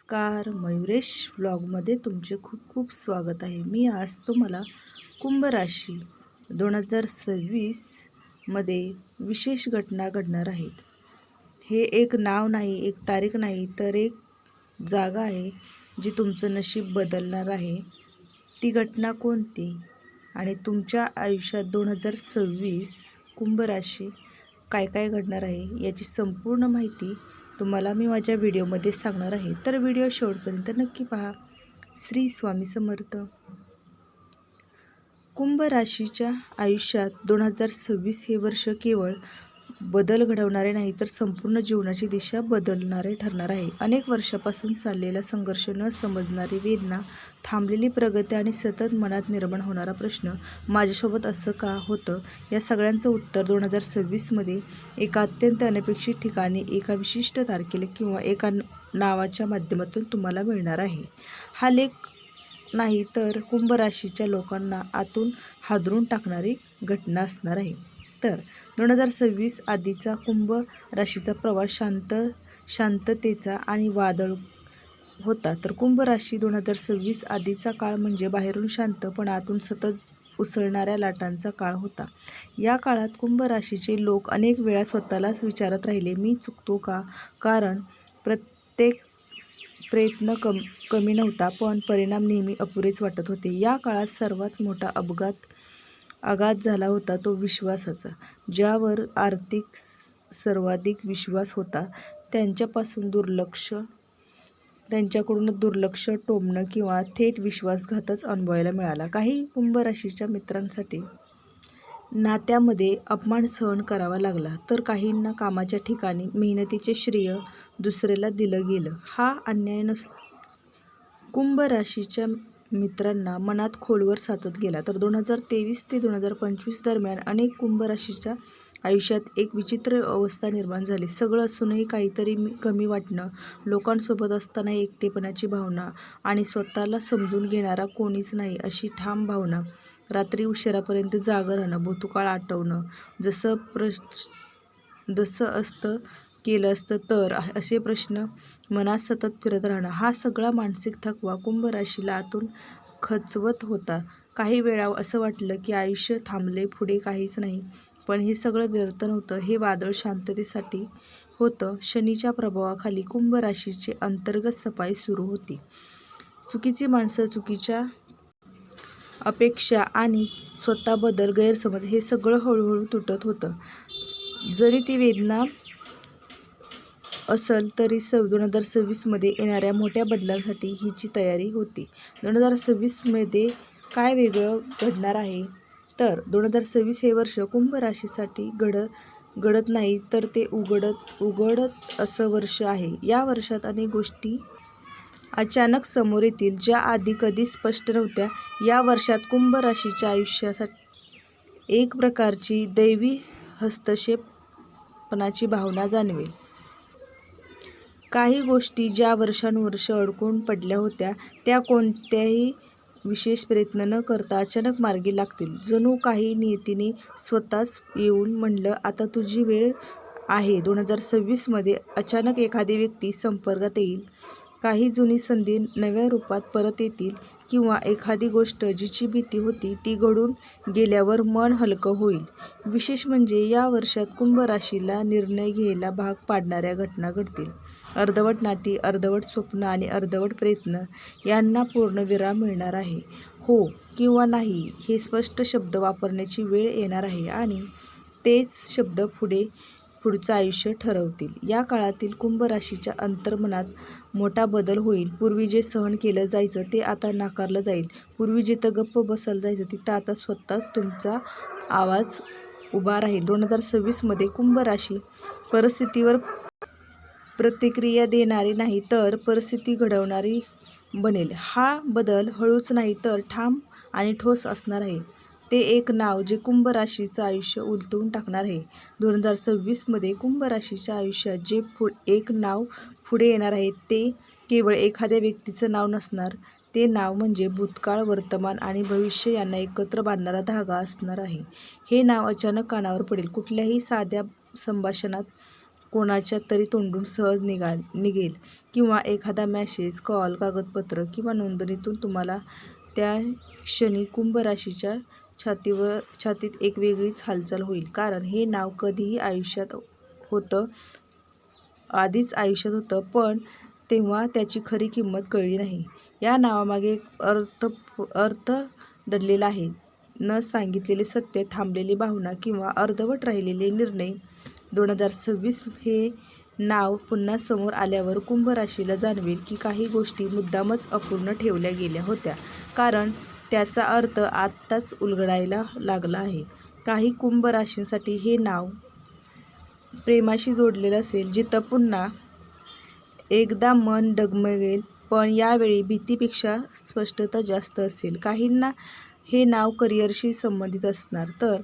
नमस्कार. मयुरेश व्लॉगमध्ये तुमचे खूप खूप स्वागत आहे. मी आज तुम्हाला कुंभ राशी दोन हजार सव्वीसमध्ये विशेष घटना घडणार आहेत. हे एक नाव नाही एक तारीख नाही तर एक जागा आहे जी तुमचं नशीब बदलणार आहे. ती घटना कोणती? आणि तुमच्या आयुष्यात दोन हजार सव्वीस कुंभ राशी काय काय घडणार आहे याची संपूर्ण माहिती तुम्हाला मी माझ्या व्हिडिओमध्ये सांगणार आहे. तर व्हिडिओ शेवटपर्यंत नक्की पहा. श्री स्वामी समर्थ. कुंभ राशीच्या आयुष्यात दोन हजार सव्वीस हे वर्ष केवळ बदल घडवणारे नाही तर संपूर्ण जीवनाची दिशा बदलणारे ठरणार आहे. अनेक वर्षापासून चाललेला संघर्ष न समजणारी वेदना थांबलेली प्रगती आणि सतत मनात निर्माण होणारा प्रश्न माझ्यासोबत असं का होतं? या सगळ्यांचं उत्तर दोन हजार सव्वीसमध्ये एका अत्यंत अनपेक्षित ठिकाणी एका विशिष्ट तारखेला किंवा एका नावाच्या माध्यमातून तुम्हाला मिळणार आहे. हा लेख नाही तर कुंभ राशीच्या लोकांना आतून हादरून टाकणारी घटना असणार आहे. तर दोन हजार सव्वीस आधीचा कुंभ राशीचा प्रवास शांत शांततेचा आणि वादळ होता. तर कुंभ राशी दोन हजार सव्वीस आधीचा काळ म्हणजे बाहेरून शांत पण आतून सतत उसळणाऱ्या लाटांचा काळ होता. या काळात कुंभ राशीचे लोक अनेक वेळा स्वतःलाच विचारत राहिले मी चुकतो का? कारण प्रत्येक प्रयत्न कम कमी नव्हता पण परिणाम नेहमी अपुरेच वाटत होते. या काळात सर्वात मोठा अपघात आघात झाला होता तो विश्वासाचा ज्यावर आर्थिक सर्वाधिक विश्वास होता. त्यांच्यापासून दुर्लक्ष त्यांच्याकडून दुर्लक्ष टोमणं किंवा थेट विश्वासघातच अनुभवायला मिळाला. काही कुंभ राशीच्या मित्रांसाठी नात्यामध्ये अपमान सहन करावा लागला तर काहींना कामाच्या ठिकाणी मेहनतीचे श्रेय दुसऱ्याला दिलं गेलं. हा अन्याय नस कुंभ राशीच्या मित्रांना मनात खोलवर साचत गेला. तर दोन हजार तेवीस ते दोन हजार पंचवीस दरम्यान अनेक कुंभराशीच्या आयुष्यात एक विचित्र अवस्था निर्माण झाली. सगळं असूनही काहीतरी कमी वाटणं लोकांसोबत असताना एकटेपणाची भावना आणि स्वतःला समजून घेणारा कोणीच नाही अशी ठाम भावना. रात्री उशिरापर्यंत जागं राहणं भूतकाळ आठवणं जसं प्रश जसं असतं केलं असतं तर असे प्रश्न मनात सतत फिरत राहणं हा सगळा मानसिक थकवा कुंभ राशीला आतून खचवत होता. काही वेळा असं वाटलं की आयुष्य थांबले पुढे काहीच नाही. पण हे सगळं व्यर्थ नव्हतं. हे वादळ शांततेसाठी होतं. शनीच्या प्रभावाखाली कुंभ राशीची अंतर्गत सफाई सुरू होती. चुकीची माणसं चुकीच्या अपेक्षा आणि स्वतःबद्दल गैरसमज हे सगळं हळूहळू तुटत होतं. जरी ती वेदना असल तरी सव दोन हजार सव्वीसमध्ये येणाऱ्या मोठ्या बदलांसाठी हिची तयारी होती. दोन हजार सव्वीसमध्ये काय वेगळं घडणार आहे? तर दोन हजार सव्वीस हे वर्ष कुंभ राशीसाठी घड घडत नाही तर ते उघडत उघडत असं वर्ष आहे. या वर्षात अनेक गोष्टी अचानक समोर येतील ज्या आधी कधी स्पष्ट नव्हत्या. या वर्षात कुंभ राशीच्या आयुष्यासाठी एक प्रकारची दैवी हस्तक्षेपणाची भावना जाणवेल. काही गोष्टी ज्या वर्षानुवर्ष अडकून पडल्या होत्या त्या कोणत्याही विशेष प्रयत्न न करता अचानक मार्गी लागतील. जणू काही नियतीने स्वतःच येऊन म्हणलं आता तुझी वेळ आहे. दोन हजार सव्वीसमध्ये अचानक एखादी व्यक्ती संपर्कात येईल. काही जुनी संधी नव्या रूपात परत येतील किंवा एखादी गोष्ट जिची भीती होती ती घडून गेल्यावर मन हलकं होईल. विशेष म्हणजे या वर्षात कुंभ राशीला निर्णय घ्यायला भाग पाडणाऱ्या घटना घडतील. अर्धवट नाटी अर्धवट स्वप्न आणि अर्धवट प्रयत्न यांना पूर्ण विराम मिळणार आहे. हो किंवा नाही हे स्पष्ट शब्द वापरण्याची वेळ येणार आहे आणि तेच शब्द पुढे पुढचं आयुष्य ठरवतील. या काळातील कुंभ राशीच्या अंतर्मनात मोठा बदल होईल. पूर्वी जे सहन केलं जायचं ते आता नाकारलं जाईल. पूर्वी जिथं गप्प बसलं जायचं तिथं आता स्वतःच तुमचा आवाज उभा राहील. दोन हजार सव्वीसमध्ये कुंभ राशी परिस्थितीवर प्रतिक्रिया देणारी नाही तर परिस्थिती घडवणारी बनेल. हा बदल हळूच नाही तर ठाम आणि ठोस असणार आहे. ते एक नाव जे कुंभ राशीचं आयुष्य उलटवून टाकणार आहे. दोन हजार सव्वीसमध्ये कुंभ राशीच्या आयुष्यात जे पु एक नाव पुढे येणार आहे ते केवळ एखाद्या व्यक्तीचं नाव नसणार. ते नाव म्हणजे भूतकाळ वर्तमान आणि भविष्य यांना एकत्र बांधणारा धागा असणार आहे. हे नाव अचानक कानावर पडेल. कुठल्याही साध्या संभाषणात कोणाच्या तरी तोंडून सहज निघाल निघेल किंवा एखादा मॅसेज कॉल कागदपत्र किंवा नोंदणीतून तुम्हाला त्या क्षणी कुंभ राशीच्या छातीवर छातीत एक वेगळीच हालचाल होईल. कारण हे नाव कधीही आयुष्यात होतं आधीच आयुष्यात होतं पण तेव्हा त्याची खरी किंमत कळली नाही. या नावामागे एक अर्थ अर्थ दडलेला आहे. न सांगितलेले सत्य थांबलेली भावना किंवा अर्धवट राहिलेले निर्णय दोन हजार सव्वीस हे नाव पुन्हा समोर आल्यावर कुंभ राशीला जाणवेल की काही गोष्टी मुद्दामच अपूर्ण ठेवल्या गेल्या होत्या. कारण त्याचा अर्थ आत्ताच उलगडायला लागला आहे. काही कुंभ राशींसाठी हे नाव प्रेमाशी जोडलेलं असेल जिथं पुन्हा एकदा मन डगमगेल पण यावेळी भीतीपेक्षा स्पष्टता जास्त असेल. काहींना हे नाव करिअरशी संबंधित असणार. तर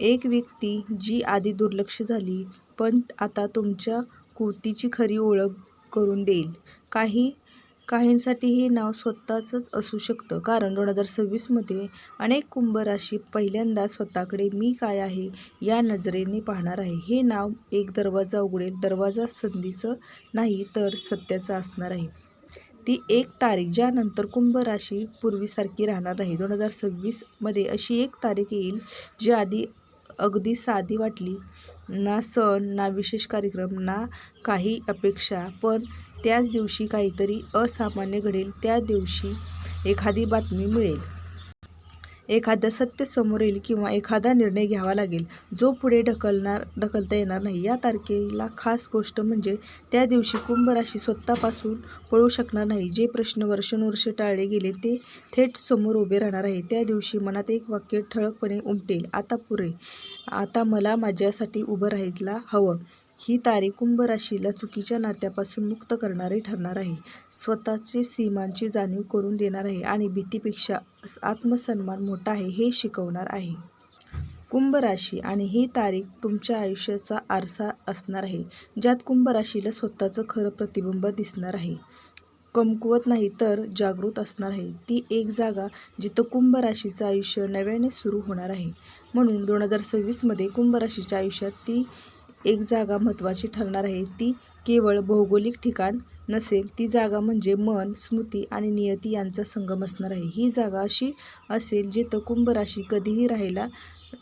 एक व्यक्ती जी आधी दुर्लक्ष झाली पण आता तुमच्या कुतीची खरी ओळख करून देईल. काही काहींसाठी हे नाव स्वतःचंच असू शकतं. कारण दोन हजार सव्वीसमध्ये अनेक कुंभ राशी पहिल्यांदा स्वतःकडे मी काय आहे या नजरेने पाहणार आहे. हे नाव एक दरवाजा उघडेल. दरवाजा संधीचं नाही तर सत्याचा असणार आहे. ती एक तारीख ज्यानंतर कुंभ राशी पूर्वीसारखी राहणार नाही. दोन हजार सव्वीसमध्ये अशी एक तारीख येईल जी आधी अगदी साधी वाटली. ना सण ना विशेष कार्यक्रम ना काही अपेक्षा. पण त्याच दिवशी काहीतरी असामान्य घडेल त्या दिवशी एखादी बातमी मिळेल. एखादं सत्य समोर येईल किंवा एखादा निर्णय घ्यावा लागेल जो पुढे ढकलणार ढकलता येणार नाही. या तारखेला खास गोष्ट म्हणजे त्या दिवशी कुंभ राशी स्वतःपासून पळू शकणार नाही. जे प्रश्न वर्षानुवर्ष टाळले गेले ते थेट समोर उभे राहणार आहे. त्या दिवशी मनात एक वाक्य ठळकपणे उमटेल आता पुरे आता मला माझ्यासाठी उभं राहायला हवं. ही तारीख कुंभ राशीला चुकीच्या नात्यापासून मुक्त करणारी ठरणार आहे. स्वतःचे सीमांची जाणीव करून देणार आहे आणि भीतीपेक्षा आत्मसन्मान मोठा आहे हे शिकवणार आहे. कुंभ राशी आणि ही तारीख तुमच्या आयुष्याचा आरसा असणार आहे ज्यात कुंभ राशीला स्वतःचं खरं प्रतिबिंब दिसणार आहे. कमकुवत नाही तर जागृत असणार आहे. ती एक जागा जिथं कुंभ राशीचं आयुष्य नव्याने सुरू होणार आहे. म्हणून दोन हजार सव्वीसमध्ये कुंभ राशीच्या आयुष्यात ती एक जागा महत्त्वाची ठरणार आहे. ती केवळ भौगोलिक ठिकाण नसेल ती जागा म्हणजे मन स्मृती आणि नियती यांचा संगम असणार आहे. ही जागा अशी असेल जिथं कुंभ राशी कधीही राहायला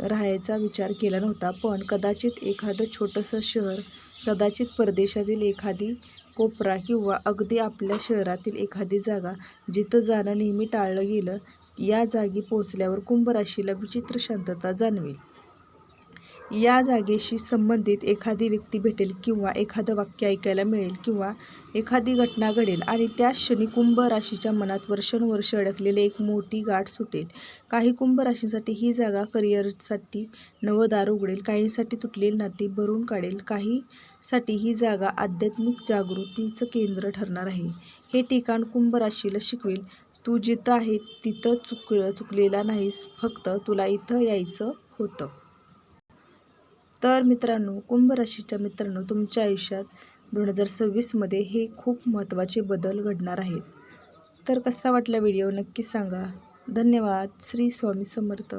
राहायचा विचार केला नव्हता. पण कदाचित एखादं छोटंसं शहर कदाचित परदेशातील एखादी कोपरा किंवा अगदी आपल्या शहरातील एखादी जागा जिथं जाणं नेहमी टाळलं गेलं या जागी पोहोचल्यावर कुंभ राशीला विचित्र शांतता जाणवेल. या जागेशी संबंधित एखादी व्यक्ती भेटेल किंवा एखादं वाक्य ऐकायला मिळेल किंवा एखादी घटना घडेल आणि त्या क्षणी कुंभ राशीच्या मनात वर्षानुवर्ष अडकलेले एक मोठी गाठ सुटेल. काही कुंभ राशींसाठी ही जागा करिअरसाठी नवं दार उघडेल काहींसाठी तुटलेली नाती भरून काढेल काहीसाठी ही जागा आध्यात्मिक जागृतीचं केंद्र ठरणार आहे. हे ठिकाण कुंभ राशीला शिकवेल. तू जिथं आहे तिथं चुक चुकलेला नाहीस फक्त तुला इथं यायचं होतं. तर मित्रांनो कुंभ राशीच्या मित्रांनो तुमच्या आयुष्यात दोन हजार सव्वीसमध्ये हे खूप महत्त्वाचे बदल घडणार आहेत. तर कसा वाटला व्हिडिओ नक्की सांगा. धन्यवाद. श्री स्वामी समर्थ.